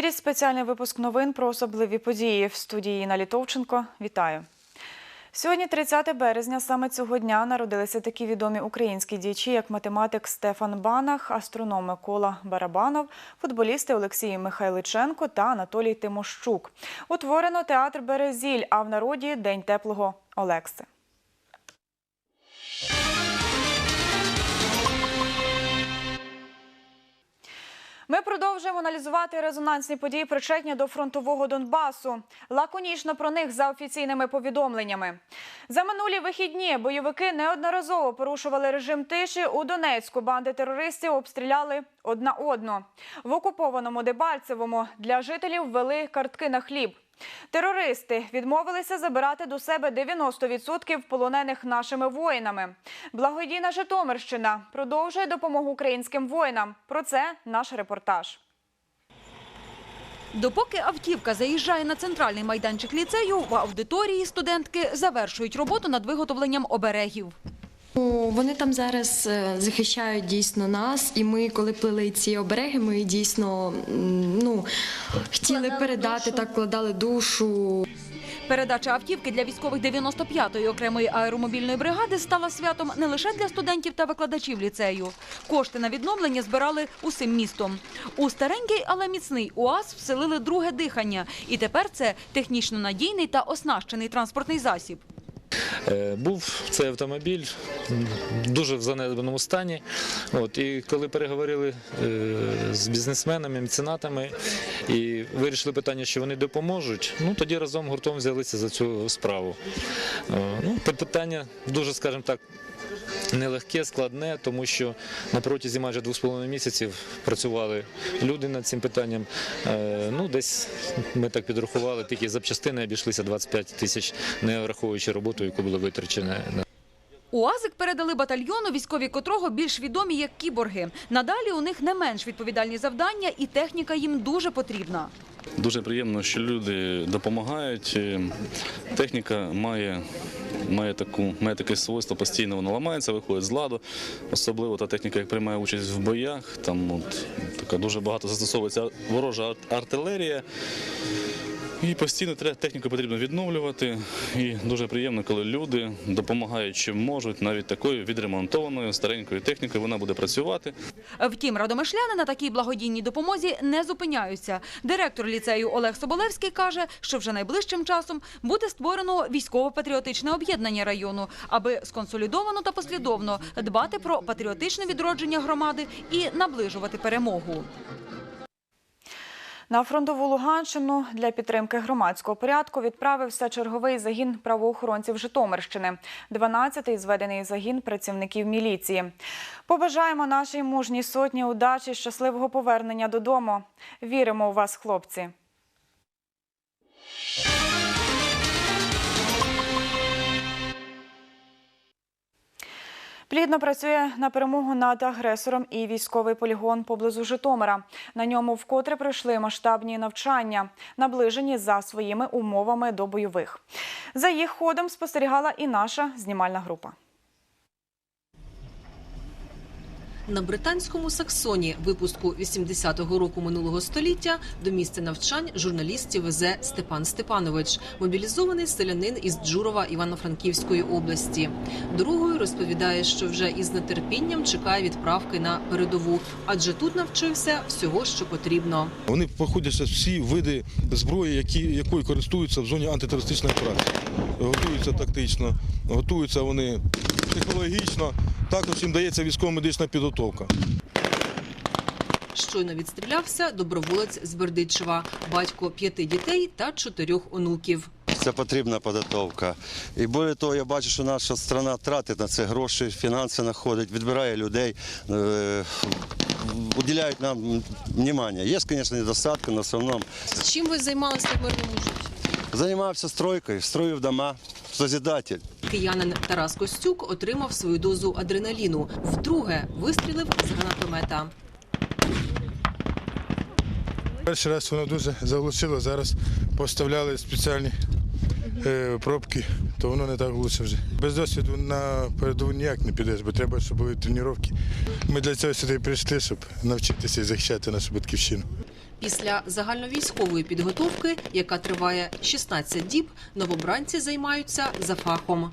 Ефірі спеціальний випуск новин про особливі події. В студії Інна Літовченко. Вітаю. Сьогодні, 30 березня, саме цього дня народилися такі відомі українські діячі, як математик Стефан Банах, астроном Микола Барабанов, футболісти Олексій Михайличенко та Анатолій Тимощук. Утворено театр Березіль, а в народі День теплого Олекси. Продовжуємо аналізувати резонансні події, причетні до фронтового Донбасу. Лаконічно про них за офіційними повідомленнями. За минулі вихідні бойовики неодноразово порушували режим тиші. У Донецьку банди терористів обстріляли одна одну. В окупованому Дебальцевому для жителів ввели картки на хліб. Терористи відмовилися забирати до себе 90% полонених нашими воїнами. Благодійна Житомирщина продовжує допомогу українським воїнам. Про це наш репортаж. Допоки автівка заїжджає на центральний майданчик ліцею, в аудиторії студентки завершують роботу над виготовленням оберегів. Ну, Вони там зараз е, захищають дійсно нас, і ми, коли плели ці обереги, ми дійсно ну, хотіли передати, так вкладали душу. Передача автівки для військових 95-ї окремої аеромобільної бригади стала святом не лише для студентів та викладачів ліцею. Кошти на відновлення збирали усім містом. У старенький, але міцний УАЗ вселили друге дихання. І тепер це технічно надійний та оснащений транспортний засіб. Е, Був цей автомобіль дуже в занедбаному стані. От, і коли переговорили е, з бізнесменами, меценатами і вирішили питання, що вони допоможуть, ну тоді разом гуртом взялися за цю справу. Е, Ну, питання дуже, скажімо так. Нелегке, складне, тому що на протязі майже двох з половиною місяців працювали люди над цим питанням. Е, Ну, десь ми так підрахували, тільки запчастини обійшлися 25 тисяч, не враховуючи роботу, яку було витрачено. УАЗик передали батальйону, військові котрого більш відомі як кіборги. Надалі у них не менш відповідальні завдання, і техніка їм дуже потрібна. Дуже приємно, що люди допомагають. Е, Техніка має, має, таку, має таке свойство, постійно воно ламається, виходить з ладу. Особливо та техніка, як приймає участь в боях. Там от, така дуже багато застосовується ворожа ар- артилерія. І постійно техніку потрібно відновлювати. І дуже приємно, коли люди допомагають, чим можуть, навіть такою відремонтованою старенькою технікою вона буде працювати. Втім, радомишляни на такій благодійній допомозі не зупиняються. Директор ліцею Олег Соболевський каже, що вже найближчим часом буде створено військово-патріотичне об'єднання району, аби сконсолідовано та послідовно дбати про патріотичне відродження громади і наближувати перемогу. На фронтову Луганщину для підтримки громадського порядку відправився черговий загін правоохоронців Житомирщини, 12-й зведений загін працівників міліції. Побажаємо нашій мужній сотні удачі, щасливого повернення додому. Віримо у вас, хлопці. Плідно працює на перемогу над агресором і військовий полігон поблизу Житомира. На ньому вкотре пройшли масштабні навчання, наближені за своїми умовами до бойових. За їх ходом спостерігала і наша знімальна група. На британському Саксоні випуску 80-го року минулого століття до місця навчань журналістів везе Степан Степанович, мобілізований селянин із Джурова Івано-Франківської області. Другою розповідає, що вже із нетерпінням чекає відправки на передову, адже тут навчився всього, що потрібно. Вони проходять зараз всі види зброї, які, якою користуються в зоні антитерористичної операції. Готуються тактично, готуються вони психологічно, також їм дається військово-медична підготовка. Щойно відстрілявся доброволець з Бердичева, батько п'яти дітей та чотирьох онуків. Це потрібна підготовка. І більше того, я бачу, що наша страна тратить на це гроші, фінанси знаходить, відбирає людей, е, уділяють нам внимання. Є, звісно, недостатки, але в основному Чим ви займалися в мирному житті? займався стройкою, строїв дома, созидатель. Киянин Тарас Костюк отримав свою дозу адреналіну. Вдруге вистрілив з гранатомета. Перший раз воно дуже заглушило, зараз поставляли спеціальні е, пробки, то воно не так глуше вже. Без досвіду на передову ніяк не підеш, бо треба, щоб були тренування. Ми для цього сюди прийшли, щоб навчитися і захищати нашу батьківщину. Після загальновійськової підготовки, яка триває 16 діб, новобранці займаються за фахом.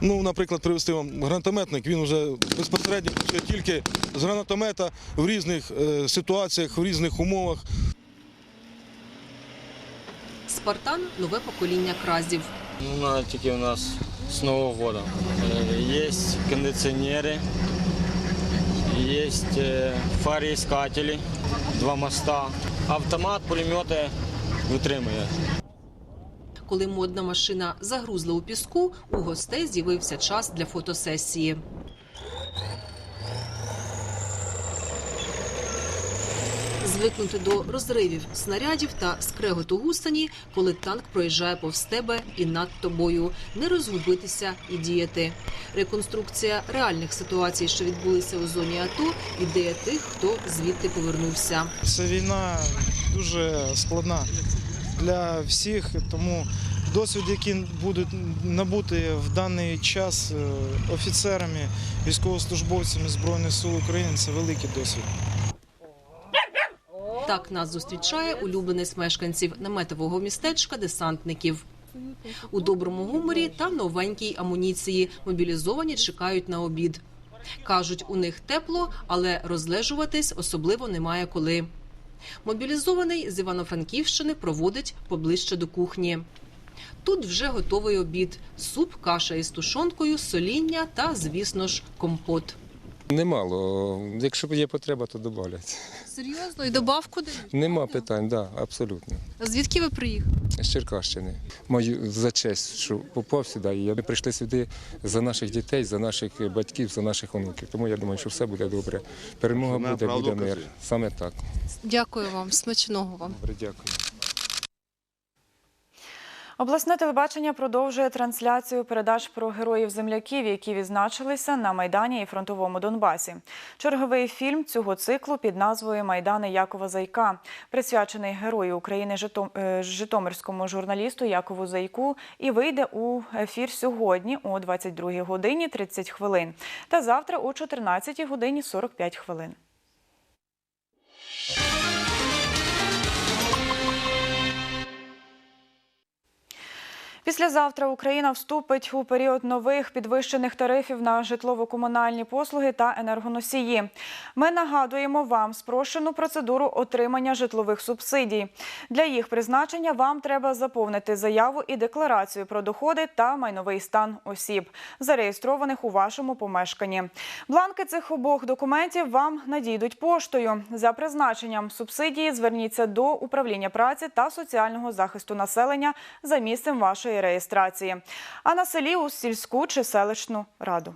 Ну, наприклад, привести вам гранатометник, він вже безпосередньо працює тільки з гранатомета в різних е, ситуаціях, в різних умовах. Спартан нове покоління кразів. Ну, на тільки у нас з Нового года. Є кондиціонери, є фаріскателі, два моста, автомат, пулемети витримує. Коли модна машина загрузла у піску, у гостей з'явився час для фотосесії. Звикнути до розривів снарядів та скреготу гусані, коли танк проїжджає повз тебе і над тобою, не розгубитися і діяти. Реконструкція реальних ситуацій, що відбулися у зоні АТО, ідея тих, хто звідти повернувся. Ця війна дуже складна для всіх, тому досвід, який буде набути в даний час е, офіцерами, військовослужбовцями Збройних сил України, це великий досвід. Так нас зустрічає улюбленець мешканців наметового містечка десантників. У доброму гуморі та новенькій амуніції мобілізовані чекають на обід. Кажуть, у них тепло, але розлежуватись особливо немає коли. Мобілізований з Івано-Франківщини проводить поближче до кухні. Тут вже готовий обід: суп, каша із тушонкою, соління та, звісно ж, компот. Немало. Якщо є потреба, то додавлять. Серйозно, і добавку дають? Нема питань, так, да, абсолютно. Звідки ви приїхали? З Черкащини. Маю за честь, що попав сюди. І ми прийшли сюди за наших дітей, за наших батьків, за наших онуків. Тому я думаю, що все буде добре. Перемога буде, буде мир. Саме так. Дякую вам, смачного вам. Добре, дякую. Обласне телебачення продовжує трансляцію передач про героїв земляків, які відзначилися на Майдані і фронтовому Донбасі. Черговий фільм цього циклу під назвою Майдани Якова Зайка, присвячений герою України е, Житомирському журналісту Якову Зайку, і вийде у ефір сьогодні о 22 годині 30 хвилин та завтра о 14 годині 45 хвилин. Післязавтра Україна вступить у період нових підвищених тарифів на житлово-комунальні послуги та енергоносії. Ми нагадуємо вам спрощену процедуру отримання житлових субсидій. Для їх призначення вам треба заповнити заяву і декларацію про доходи та майновий стан осіб, зареєстрованих у вашому помешканні. Бланки цих обох документів вам надійдуть поштою. За призначенням субсидії зверніться до управління праці та соціального захисту населення за місцем вашої реєстрації, а на селі у сільську чи селищну раду.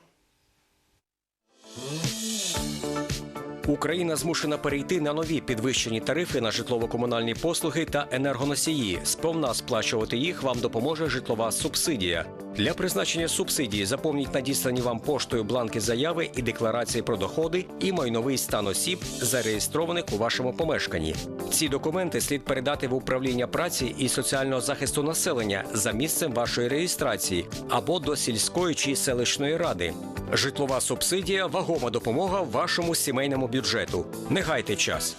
Україна змушена перейти на нові підвищені тарифи на житлово-комунальні послуги та енергоносії. Сповна сплачувати їх вам допоможе житлова субсидія. Для призначення субсидії заповніть надіслані вам поштою бланки заяви і декларації про доходи і майновий стан осіб, зареєстрованих у вашому помешканні. Ці документи слід передати в управління праці і соціального захисту населення за місцем вашої реєстрації або до сільської чи селищної ради. Житлова субсидія вагома допомога вашому сімейному бюджету. Не гайте час.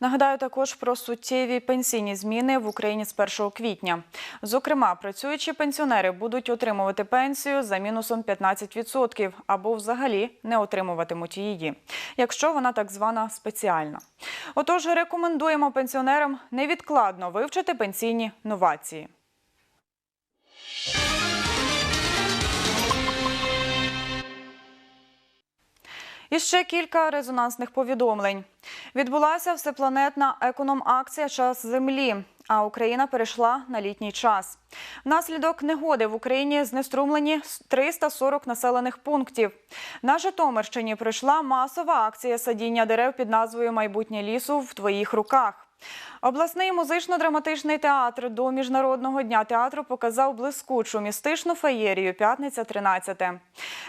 Нагадаю також про суттєві пенсійні зміни в Україні з 1 квітня. Зокрема, працюючі пенсіонери будуть отримувати пенсію за мінусом 15% або взагалі не отримуватимуть її, якщо вона так звана спеціальна. Отож, рекомендуємо пенсіонерам невідкладно вивчити пенсійні новації. І ще кілька резонансних повідомлень. Відбулася всепланетна економ-акція Час землі. А Україна перейшла на літній час. Внаслідок негоди в Україні знеструмлені 340 населених пунктів. На Житомирщині пройшла масова акція садіння дерев під назвою Майбутнє лісу в твоїх руках. Обласний музично-драматичний театр до Міжнародного дня театру показав блискучу містичну феєрію «П'ятниця 13».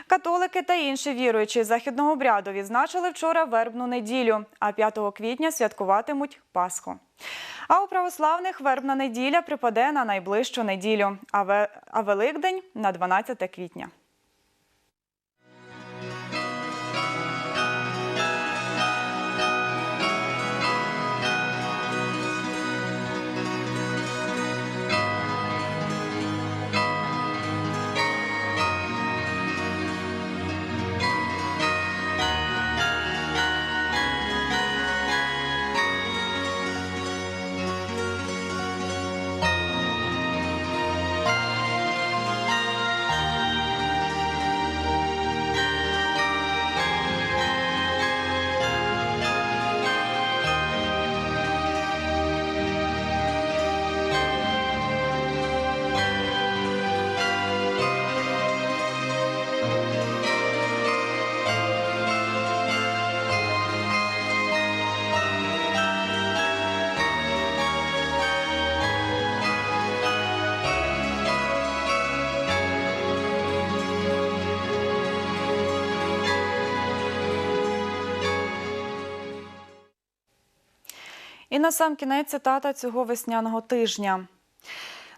Католики та інші віруючі західного обряду відзначили вчора вербну неділю, а 5 квітня святкуватимуть Пасху. А у православних вербна неділя припаде на найближчу неділю, а Великдень – на 12 квітня. І на сам кінець цитата цього весняного тижня.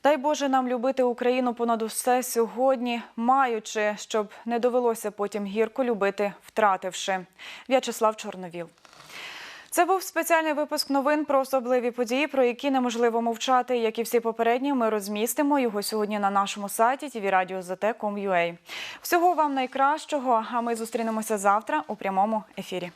Дай Боже нам любити Україну понад усе сьогодні, маючи, щоб не довелося потім гірко любити, втративши. В'ячеслав Чорновіл. Це був спеціальний випуск новин про особливі події, про які неможливо мовчати. Як і всі попередні, ми розмістимо його сьогодні на нашому сайті tvradio.zt.com.ua. Всього вам найкращого. А ми зустрінемося завтра у прямому ефірі.